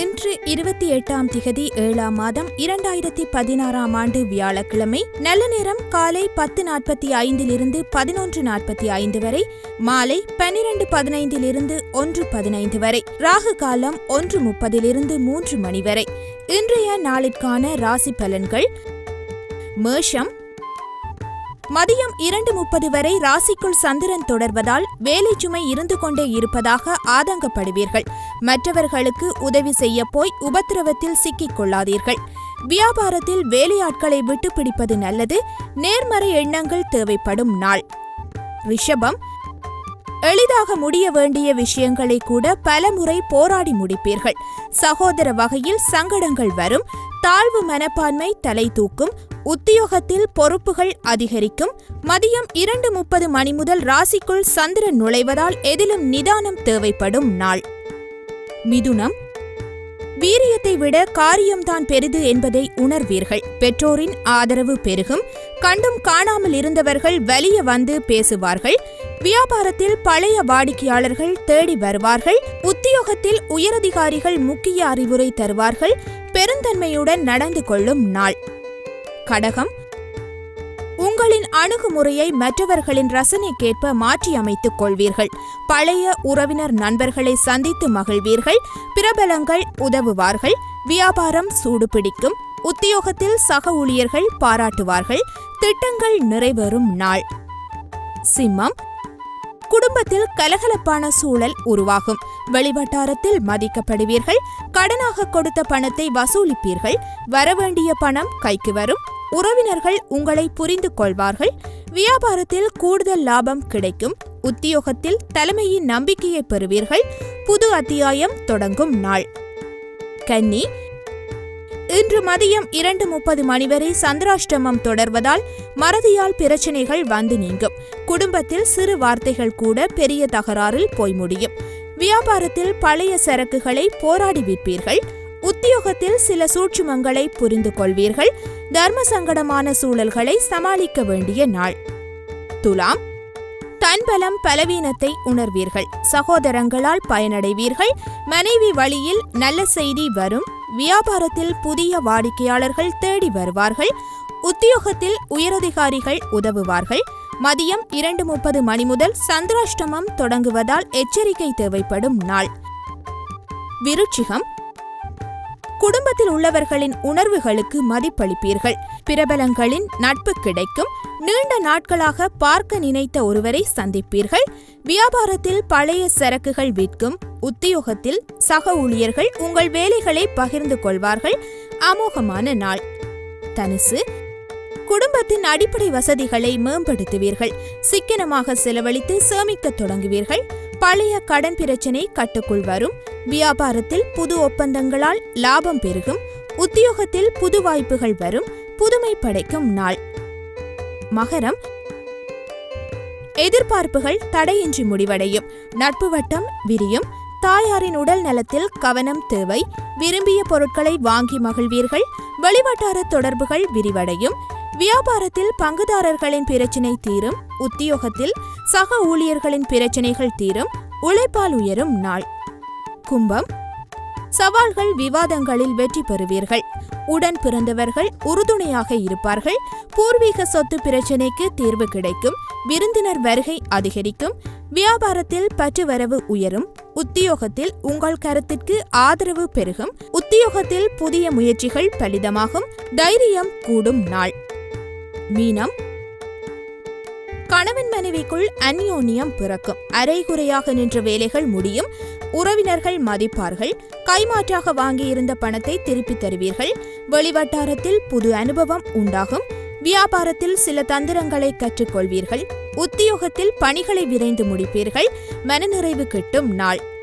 இன்று இருபத்தி எட்டாம் திகதி ஏழாம் மாதம் இரண்டாயிரத்தி பதினாறாம் ஆண்டு வியாழக்கிழமை நல்ல நேரம் காலை பத்து நாற்பத்தி ஐந்திலிருந்து பதினொன்று நாற்பத்தி ஐந்து வரை மாலை பன்னிரண்டு பதினைந்திலிருந்து ஒன்று பதினைந்து வரை ராகு காலம் ஒன்று முப்பதிலிருந்து மூன்று மணி வரை. இன்றைய நாளிற்கான ராசி பலன்கள் மேஷம் மதியம் இரண்டு முப்பது வரை ராசிக்குள் சந்திரன் தொடர்வதால் வேலை சுமை இருந்து கொண்டே இருப்பதாக ஆதங்கப்படுவீர்கள். மற்றவர்களுக்கு உதவி செய்ய போய் உபத்திரவத்தில் சிக்கிக் கொள்ளாதீர்கள். வியாபாரத்தில் வேலையாட்களை விட்டு பிடிப்பது நல்லது. நேர்மறை எண்ணங்கள் தேவைப்படும் நாள். ரிஷபம். எளிதாக முடிய வேண்டிய விஷயங்களை கூட பலமுறை போராடி முடிப்பீர்கள். சகோதர வகையில் சங்கடங்கள் வரும். தாழ்வு மனப்பான்மை தலை தூக்கும். உத்தியோகத்தில் பொறுப்புகள் அதிகரிக்கும். மதியம் இரண்டு முப்பது மணி முதல் ராசிக்குள் சந்திரன் நுழைவதால் எதிலும் நிதானம் தேவைப்படும் நாள். மிதுனம். வீரியத்தை விட காரியம்தான் பெரிது என்பதை உணர்வீர்கள். பெற்றோரின் ஆதரவு பெருகும். கண்டும் காணாமல் இருந்தவர்கள் வலிய வந்து பேசுவார்கள். வியாபாரத்தில் பழைய வாடிக்கையாளர்கள் தேடி வருவார்கள். உத்தியோகத்தில் உயரதிகாரிகள் முக்கிய அறிவுரை தருவார்கள். பெருந்தன்மையுடன் நடந்து கொள்ளும் நாள். கடகம். உங்களின் அணுகுமுறையை மற்றவர்களின் ரசனைக்கேற்ப மாற்றியமைத்துக் கொள்வீர்கள். பழைய உறவினர் நண்பர்களை சந்தித்து மகிழ்வீர்கள். பிரபலங்கள் உதவுவார்கள். வியாபாரம் சூடுபிடிக்கும். உத்தியோகத்தில் சக ஊழியர்கள் பாராட்டுவார்கள். திட்டங்கள் நிறைவேறும் நாள். சிம்மம். குடும்பத்தில் கலகலப்பான சூழல் உருவாகும். வெளிவட்டாரத்தில் மதிக்கப்படுவீர்கள். கடனாக கொடுத்த பணத்தை வசூலிப்பீர்கள். வரவேண்டிய பணம் கைக்கு வரும். உறவினர்கள் உங்களை புரிந்து கொள்வார்கள். வியாபாரத்தில் கூடுதல் லாபம் கிடைக்கும். உத்தியோகத்தில் தலைமையின் நம்பிக்கையை பெறுவீர்கள். புது அத்தியாயம் தொடங்கும் நாள். கன்னி இன்று மதியம் இரண்டு முப்பது மணி வரை சந்திராஷ்டமம் தொடர்வதால் மறதியால் பிரச்சனைகள் வந்து நீங்கும். குடும்பத்தில் சிறு வார்த்தைகள் கூட பெரிய தகராறில் போய் முடியும். வியாபாரத்தில் பழைய சரக்குகளை போராடி விற்பீர்கள். உத்தியோகத்தில் சில சூட்சுமங்களை புரிந்து கொள்வீர்கள். தர்ம சங்கடமான சூழல்களை சமாளிக்க வேண்டிய நாள். துலாம். தன்பலம் பலவீனத்தை உணர்வீர்கள். சகோதரங்களால் பயனடைவீர்கள். மனைவி வழியில் நல்ல செய்தி வரும். வியாபாரத்தில் புதிய வாடிக்கையாளர்கள் தேடி வருவார்கள். உத்தியோகத்தில் உயரதிகாரிகள் உதவுவார்கள். மதியம் இரண்டு முப்பது மணி முதல் சந்திராஷ்டமம் தொடங்குவதால் எச்சரிக்கை தேவைப்படும் நாள். விருச்சிகம். குடும்பத்தில் உள்ளவர்களின் உணர்வுகளுக்கு மதிப்பளிப்பீர்கள். பிரபலங்களின் நட்பு கிடைக்கும். நீண்ட நாட்களாக பார்க்க நினைத்த ஒருவரை சந்திப்பீர்கள். வியாபாரத்தில் பழைய சரக்குகள் விற்கும். உத்தியோகத்தில் சக ஊழியர்கள் உங்கள் வேலைகளை பகிர்ந்து கொள்வார்கள். அமோகமான நாள். தனுசு. குடும்பத்தின் அடிப்படை வசதிகளை மேம்படுத்துவீர்கள். சிக்கனமாக செலவழித்து சேமிக்கத் தொடங்குவீர்கள். பழைய கடன் பிரச்சினை கட்டுக்குள் வரும். வியாபாரத்தில் புது ஒப்பந்தங்களால் லாபம் பெருகும். உத்தியோகத்தில் புது வாய்ப்புகள் வரும். புதுமை படைக்கும் நாள். மகரம். எதிர்பார்ப்புகள் தடையின்றி முடிவடையும். நட்பு வட்டம் விரியும். தாயாரின் உடல் நலத்தில் கவனம் தேவை. விரும்பிய பொருட்களை வாங்கி மகிழ்வீர்கள். வெளிவட்டார தொடர்புகள் விரிவடையும். வியாபாரத்தில் பங்குதாரர்களின் பிரச்சினை தீரும் உத்தியோகத்தில் சக ஊழியர்களின் பிரச்சினைகள் தீரும் உழைப்பால் உயரும் நாள். கும்பம். சவால்கள் விவாதங்களில் வெற்றி பெறுவீர்கள். உடன் பிறந்தவர்கள் உறுதுணையாக இருப்பார்கள். பூர்வீக சொத்து பிரச்சினைக்கு தீர்வு கிடைக்கும். விருந்தினர் வருகை அதிகரிக்கும். வியாபாரத்தில் பற்றுவரவு உயரும். உத்தியோகத்தில் உங்கள் கருத்திற்கு ஆதரவு பெருகும். உத்தியோகத்தில் புதிய முயற்சிகள் பலிதமாகும். தைரியம் கூடும் நாள். மீனம். கணவன் மனைவிக்குள் அந்யோன்யம் பிறக்கும். அரைகுறையாக நின்ற வேலைகள் முடியும். உறவினர்கள் மதிப்பார்கள். கைமாற்றாக வாங்கியிருந்த பணத்தை திருப்பித் தருவீர்கள். வெளிவட்டாரத்தில் புது அனுபவம் உண்டாகும். வியாபாரத்தில் சில தந்திரங்களை கற்றுக்கொள்வீர்கள். உத்தியோகத்தில் பணிகளை விரைந்து முடிப்பீர்கள். மனநிறைவு கிட்டும் நாள்.